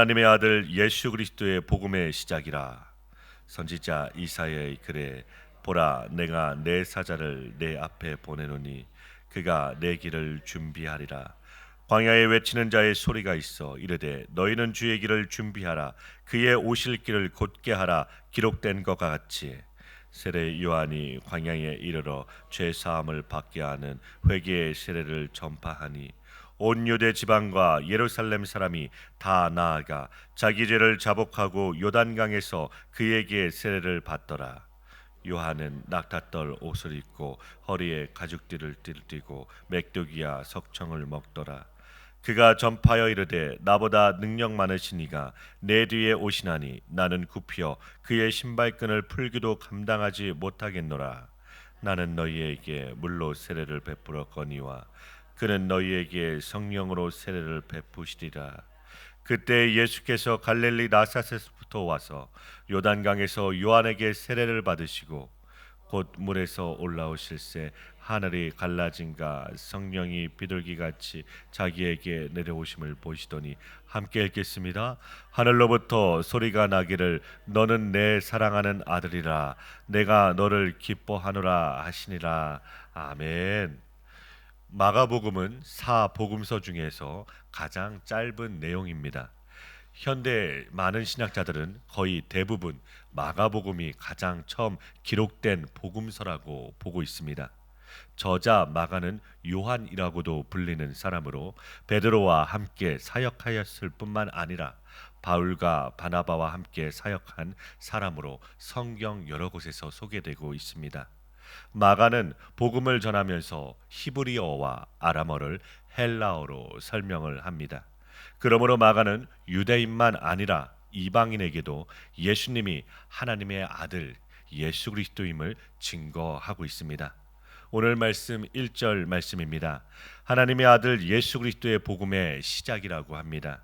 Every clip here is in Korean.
하나님의 아들 예수 그리스도의 복음의 시작이라. 선지자 이사야의 글에 보라 내가 내 사자를 내 앞에 보내노니 그가 내 길을 준비하리라. 광야에 외치는 자의 소리가 있어 이르되 너희는 주의 길을 준비하라. 그의 오실 길을 곧게 하라. 기록된 것과 같이. 세례 요한이 광야에 이르러 죄 사함을 받게 하는 회개의 세례를 전파하니 온 유대 지방과 예루살렘 사람이 다 나아가 자기 죄를 자복하고 요단강에서 그에게 세례를 받더라. 요한은 낙타떨 옷을 입고 허리에 가죽띠를 띠고 맥두기와 석청을 먹더라. 그가 전파하여 이르되 나보다 능력 많으신 이가 내 뒤에 오시나니 나는 굽혀 그의 신발끈을 풀기도 감당하지 못하겠노라. 나는 너희에게 물로 세례를 베풀어 거니와 그는 너희에게 성령으로 세례를 베푸시리라. 그때 예수께서 갈릴리 나사렛부터 와서 요단강에서 요한에게 세례를 받으시고 곧 물에서 올라오실새 하늘이 갈라진가 성령이 비둘기 같이 자기에게 내려오심을 보시더니 함께 읽겠습니다. 하늘로부터 소리가 나기를 너는 내 사랑하는 아들이라 내가 너를 기뻐하노라 하시니라 아멘. 마가복음은 사 복음서 중에서 가장 짧은 내용입니다. 현대 많은 신학자들은 거의 대부분 마가복음이 가장 처음 기록된 복음서라고 보고 있습니다. 저자 마가는 요한이라고도 불리는 사람으로 베드로와 함께 사역하였을 뿐만 아니라 바울과 바나바와 함께 사역한 사람으로 성경 여러 곳에서 소개되고 있습니다. 마가는 복음을 전하면서 히브리어와 아람어를 헬라어로 설명을 합니다. 그러므로 마가는 유대인만 아니라 이방인에게도 예수님이 하나님의 아들 예수 그리스도임을 증거하고 있습니다. 오늘 말씀 1절 말씀입니다. 하나님의 아들 예수 그리스도의 복음의 시작이라고 합니다.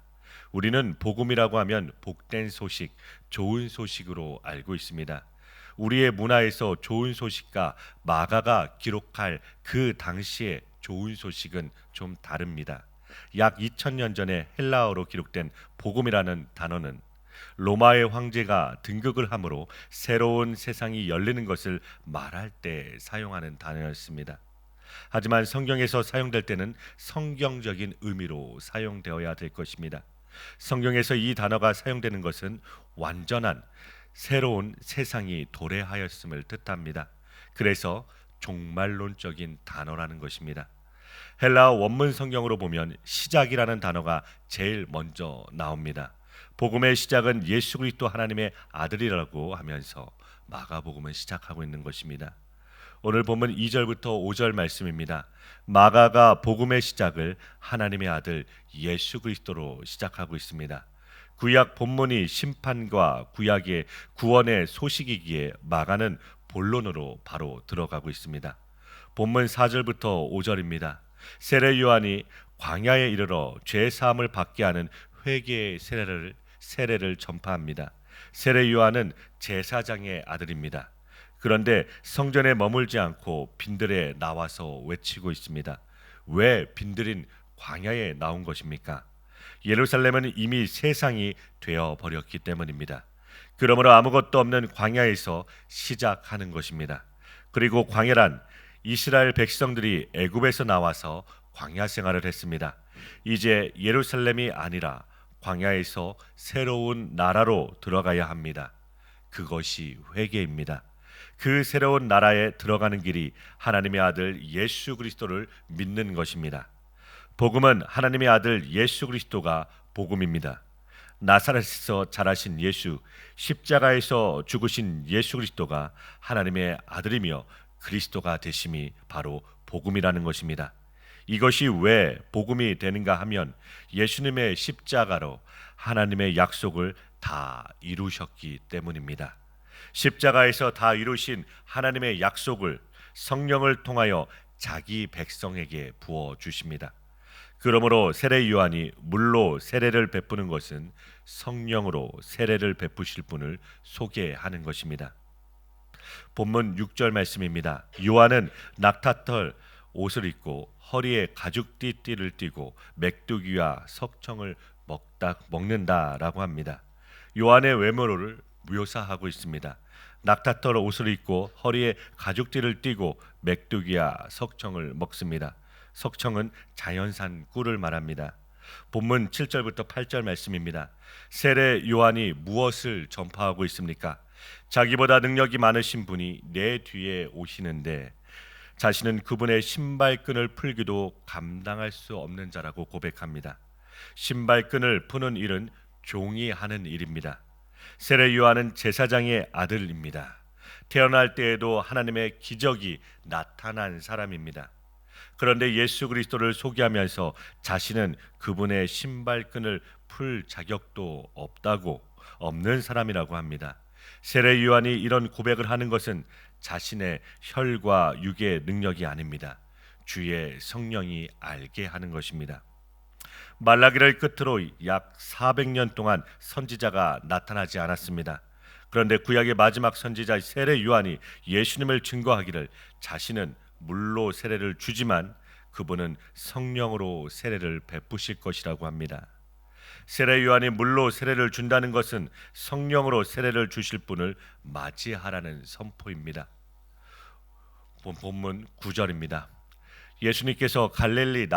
우리는 복음이라고 하면 복된 소식, 좋은 소식으로 알고 있습니다. 우리의 문화에서 좋은 소식과 마가가 기록할 그 당시의 좋은 소식은 좀 다릅니다. 약 2000년 전에 헬라어로 기록된 복음이라는 단어는 로마의 황제가 등극을 함으로 새로운 세상이 열리는 것을 말할 때 사용하는 단어였습니다. 하지만 성경에서 사용될 때는 성경적인 의미로 사용되어야 될 것입니다. 성경에서 이 단어가 사용되는 것은 완전한 새로운 세상이 도래하였음을 뜻합니다. 그래서 종말론적인 단어라는 것입니다. 헬라어 원문 성경으로 보면 시작이라는 단어가 제일 먼저 나옵니다. 복음의 시작은 예수 그리스도 하나님의 아들이라고 하면서 마가복음은 시작하고 있는 것입니다. 오늘 본문 2절부터 5절 말씀입니다. 마가가 복음의 시작을 하나님의 아들 예수 그리스도로 시작하고 있습니다. 구약 본문이 심판과 구약의 구원의 소식이기에 마가는 본론으로 바로 들어가고 있습니다. 본문 4절부터 5절입니다. 세례 요한이 광야에 이르러 죄 사함을 받게 하는 회개의 세례를 세례를 전파합니다. 세례 요한은 제사장의 아들입니다. 그런데 성전에 머물지 않고 빈들에 나와서 외치고 있습니다. 왜 빈들인 광야에 나온 것입니까? 예루살렘은 이미 세상이 되어 버렸기 때문입니다. 그러므로 아무것도 없는 광야에서 시작하는 것입니다. 그리고 광야란 이스라엘 백성들이 애굽에서 나와서 광야 생활을 했습니다. 이제 예루살렘이 아니라 광야에서 새로운 나라로 들어가야 합니다. 그것이 회개입니다. 그 새로운 나라에 들어가는 길이 하나님의 아들 예수 그리스도를 믿는 것입니다. 복음은 하나님의 아들 예수 그리스도가 복음입니다. 나사렛에서 자라신 예수, 십자가에서 죽으신 예수 그리스도가 하나님의 아들이며 그리스도가 되심이 바로 복음이라는 것입니다. 이것이 왜 복음이 되는가 하면 예수님의 십자가로 하나님의 약속을 다 이루셨기 때문입니다. 십자가에서 다 이루신 하나님의 약속을 성령을 통하여 자기 백성에게 부어 주십니다. 그러므로 세례 요한이 물로 세례를 베푸는 것은 성령으로 세례를 베푸실 분을 소개하는 것입니다. 본문 6절 말씀입니다. 요한은 낙타털 옷을 입고 허리에 가죽띠띠를 띠고 맥두기와 석청을 먹다 먹는다라고 합니다. 요한의 외모를 묘사하고 있습니다. 낙타털 옷을 입고 허리에 가죽띠를 띠고 맥두기와 석청을 먹습니다. 석청은 자연산 꿀을 말합니다. 본문 7절부터 8절 말씀입니다. 세례 요한이 무엇을 전파하고 있습니까? 자기보다 능력이 많으신 분이 내 뒤에 오시는데 자신은 그분의 신발끈을 풀기도 감당할 수 없는 자라고 고백합니다. 신발끈을 푸는 일은 종이 하는 일입니다. 세례 요한은 제사장의 아들입니다. 태어날 때에도 하나님의 기적이 나타난 사람입니다. 그런데 예수 그리스도를 소개하면서 자신은 그분의 신발끈을 풀 자격도 없다고 없는 사람이라고 합니다. 세례 요한이 이런 고백을 하는 것은 자신의 혈과 육의 능력이 아닙니다. 주의 성령이 알게 하는 것입니다. 말라기를 끝으로 약 400년 동안 선지자가 나타나지 않았습니다. 그런데 구약의 마지막 선지자 세례 요한이 예수님을 증거하기를 자신은 물로 세례를 주지만 그분은 성령으로 세례를 베푸실 것이라고 합니다. 세례 요한이 물로 세례를 준다는 것은 성령으로 세례를 주실 분을 맞이하라는 선포입니다. 본문 9절입니다. 예수님께서 갈릴리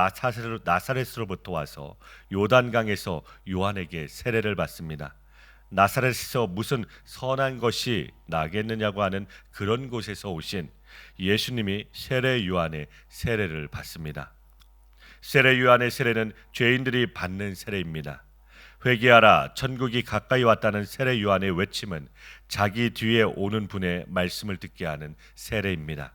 나사렛으로부터 와서 요단강에서 요한에게 세례를 받습니다. 나사렛에서 무슨 선한 것이 나겠느냐고 하는 그런 곳에서 오신 예수님이 세례 요한의 세례를 받습니다. 세례 요한의 세례는 죄인들이 받는 세례입니다. 회개하라 천국이 가까이 왔다는 세례 요한의 외침은 자기 뒤에 오는 분의 말씀을 듣게 하는 세례입니다.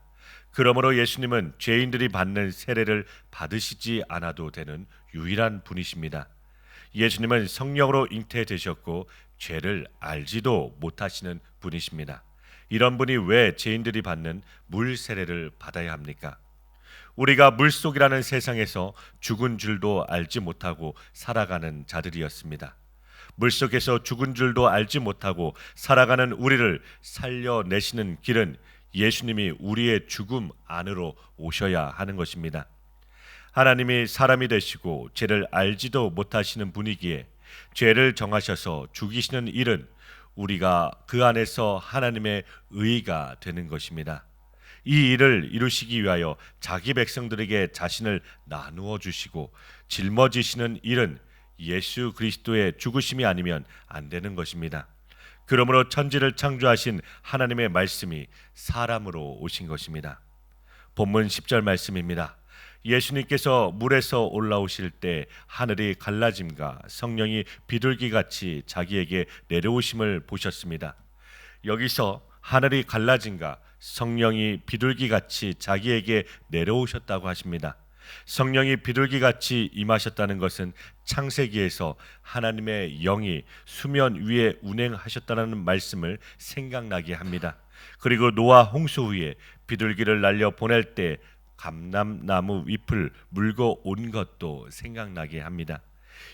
그러므로 예수님은 죄인들이 받는 세례를 받으시지 않아도 되는 유일한 분이십니다. 예수님은 성령으로 잉태되셨고 죄를 알지도 못하시는 분이십니다. 이런 분이 왜 죄인들이 받는 물 세례를 받아야 합니까? 우리가 물속이라는 세상에서 죽은 줄도 알지 못하고 살아가는 자들이었습니다. 물속에서 죽은 줄도 알지 못하고 살아가는 우리를 살려내시는 길은 예수님이 우리의 죽음 안으로 오셔야 하는 것입니다. 하나님이 사람이 되시고 죄를 알지도 못하시는 분이기에 죄를 정하셔서 죽이시는 일은 우리가 그 안에서 하나님의 의가 되는 것입니다. 이 일을 이루시기 위하여 자기 백성들에게 자신을 나누어 주시고 짊어지시는 일은 예수 그리스도의 죽으심이 아니면 안 되는 것입니다. 그러므로 천지를 창조하신 하나님의 말씀이 사람으로 오신 것입니다. 본문 10절 말씀입니다. 예수님께서 물에서 올라오실 때 하늘이 갈라짐과 성령이 비둘기 같이 자기에게 내려오심을 보셨습니다. 여기서 하늘이 갈라짐과 성령이 비둘기 같이 자기에게 내려오셨다고 하십니다. 성령이 비둘기 같이 임하셨다는 것은 창세기에서 하나님의 영이 수면 위에 운행하셨다는 말씀을 생각나게 합니다. 그리고 노아 홍수 후에 비둘기를 날려 보낼 때 감람나무 잎을 물고 온 것도 생각나게 합니다.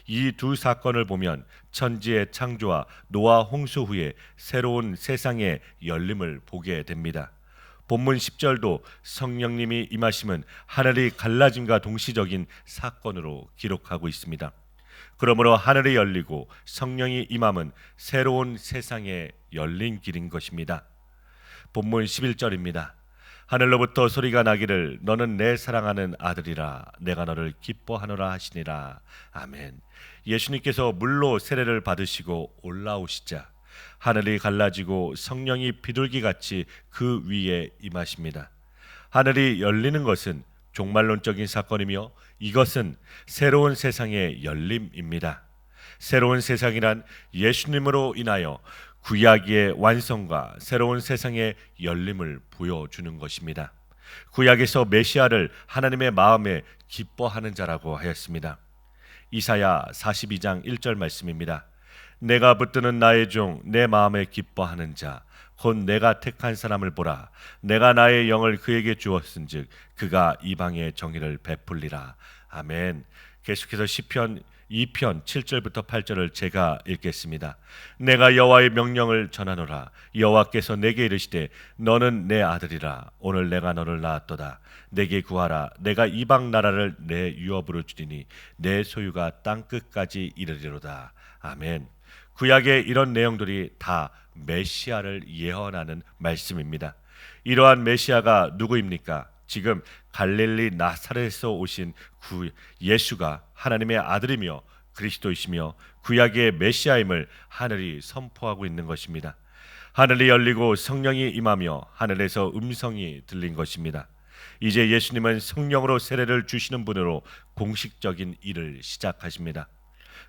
이 두 사건을 보면 천지의 창조와 노아 홍수 후에 새로운 세상의 열림을 보게 됩니다. 본문 10절도 성령님이 임하심은 하늘이 갈라짐과 동시적인 사건으로 기록하고 있습니다. 그러므로 하늘이 열리고 성령이 임함은 새로운 세상에 열린 길인 것입니다. 본문 11절입니다. 하늘로부터 소리가 나기를 너는 내 사랑하는 아들이라 내가 너를 기뻐하노라 하시니라. 아멘. 예수님께서 물로 세례를 받으시고 올라오시자 하늘이 갈라지고 성령이 비둘기 같이 그 위에 임하십니다. 하늘이 열리는 것은 종말론적인 사건이며 이것은 새로운 세상의 열림입니다. 새로운 세상이란 예수님으로 인하여 구약의 완성과 새로운 세상의 열림을 보여주는 것입니다. 구약에서 메시아를 하나님의 마음에 기뻐하는 자라고 하였습니다. 이사야 42장 1절 말씀입니다. 내가 붙드는 나의 종 내 마음에 기뻐하는 자 곧 내가 택한 사람을 보라 내가 나의 영을 그에게 주었은즉 그가 이방의 정의를 베풀리라 아멘. 계속해서 시편 2편 7절부터 8절을 제가 읽겠습니다. 내가 여호와의 명령을 전하노라 여호와께서 내게 이르시되 너는 내 아들이라 오늘 내가 너를 낳았도다 내게 구하라 내가 이방 나라를 내 유업으로 주리니 내 소유가 땅 끝까지 이르리로다 아멘. 구약의 이런 내용들이 다 메시아를 예언하는 말씀입니다. 이러한 메시아가 누구입니까? 지금 갈릴리 나사렛에서 오신 구 예수가 하나님의 아들이며 그리스도이시며 구약의 메시아임을 하늘이 선포하고 있는 것입니다. 하늘이 열리고 성령이 임하며 하늘에서 음성이 들린 것입니다. 이제 예수님은 성령으로 세례를 주시는 분으로 공식적인 일을 시작하십니다.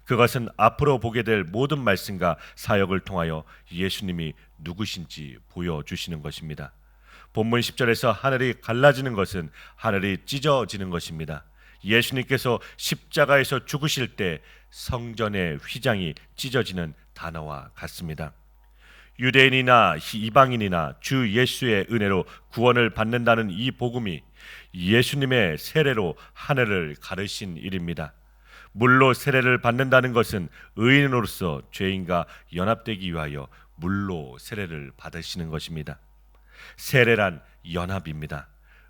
그것은 앞으로 보게 될 모든 말씀과 사역을 통하여 예수님이 누구신지 보여주시는 것입니다. 본문 10절에서 하늘이 갈라지는 것은 하늘이 찢어지는 것입니다. 예수님께서 십자가에서 죽으실 때 성전의 휘장이 찢어지는 단어와 같습니다. 유대인이나 이방인이나 주 예수의 은혜로 구원을 받는다는 이 복음이 예수님의 세례로 하늘을 가르신 일입니다. 물로 세례를 받는다는 것은 의인으로서 죄인과 연합되기 위하여 물로 세례를 받으시는 것입니다. 세례란 연합입니다.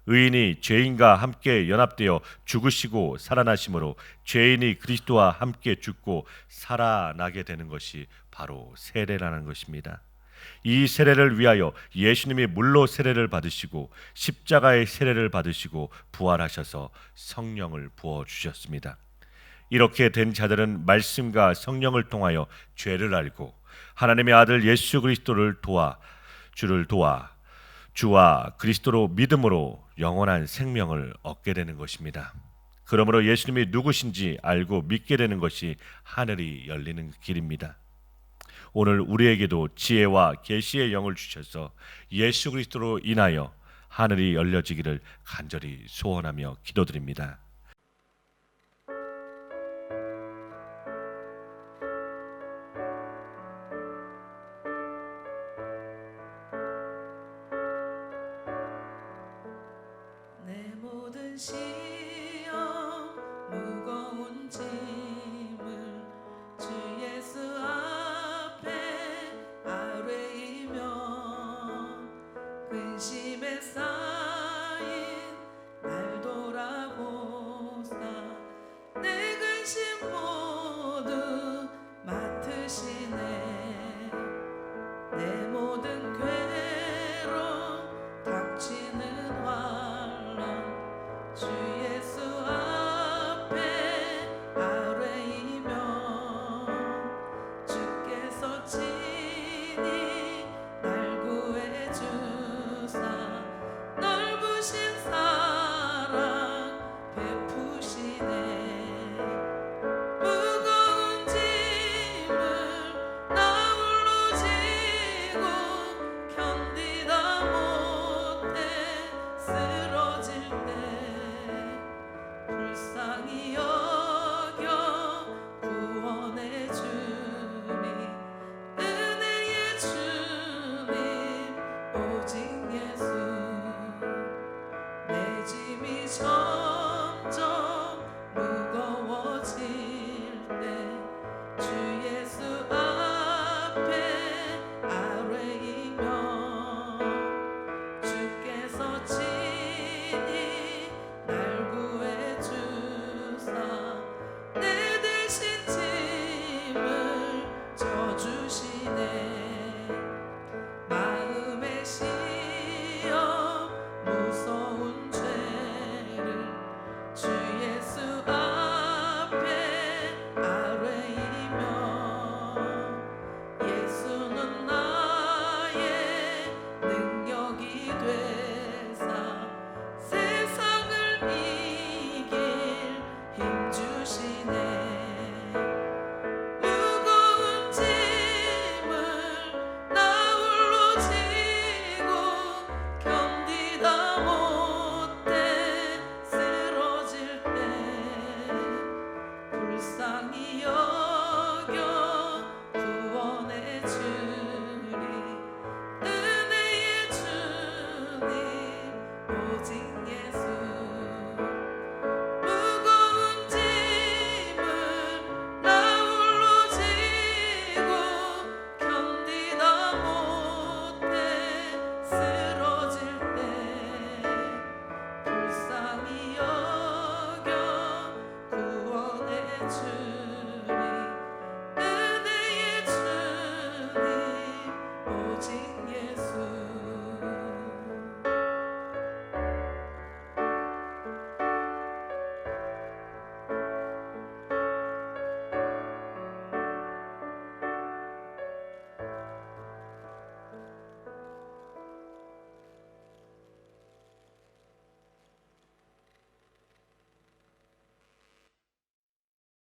의인이 죄인과 함께 연합되어 죽으시고 살아나심으로 죄인이 그리스도와 함께 죽고 살아나게 되는 것이 바로 세례라는 것입니다. 이 세례를 위하여 예수님이 물로 세례를 받으시고 십자가의 세례를 받으시고 부활하셔서 성령을 부어 주셨습니다. 이렇게 된 자들은 말씀과 성령을 통하여 죄를 알고 하나님의 아들 예수 그리스도를 도와 주를 도와 주와 그리스도로 믿음으로 영원한 생명을 얻게 되는 것입니다. 그러므로 예수님이 누구신지 알고 믿게 되는 것이 하늘이 열리는 길입니다. 오늘 우리에게도 지혜와 계시의 영을 주셔서 예수 그리스도로 인하여 하늘이 열려지기를 간절히 소원하며 기도드립니다. 모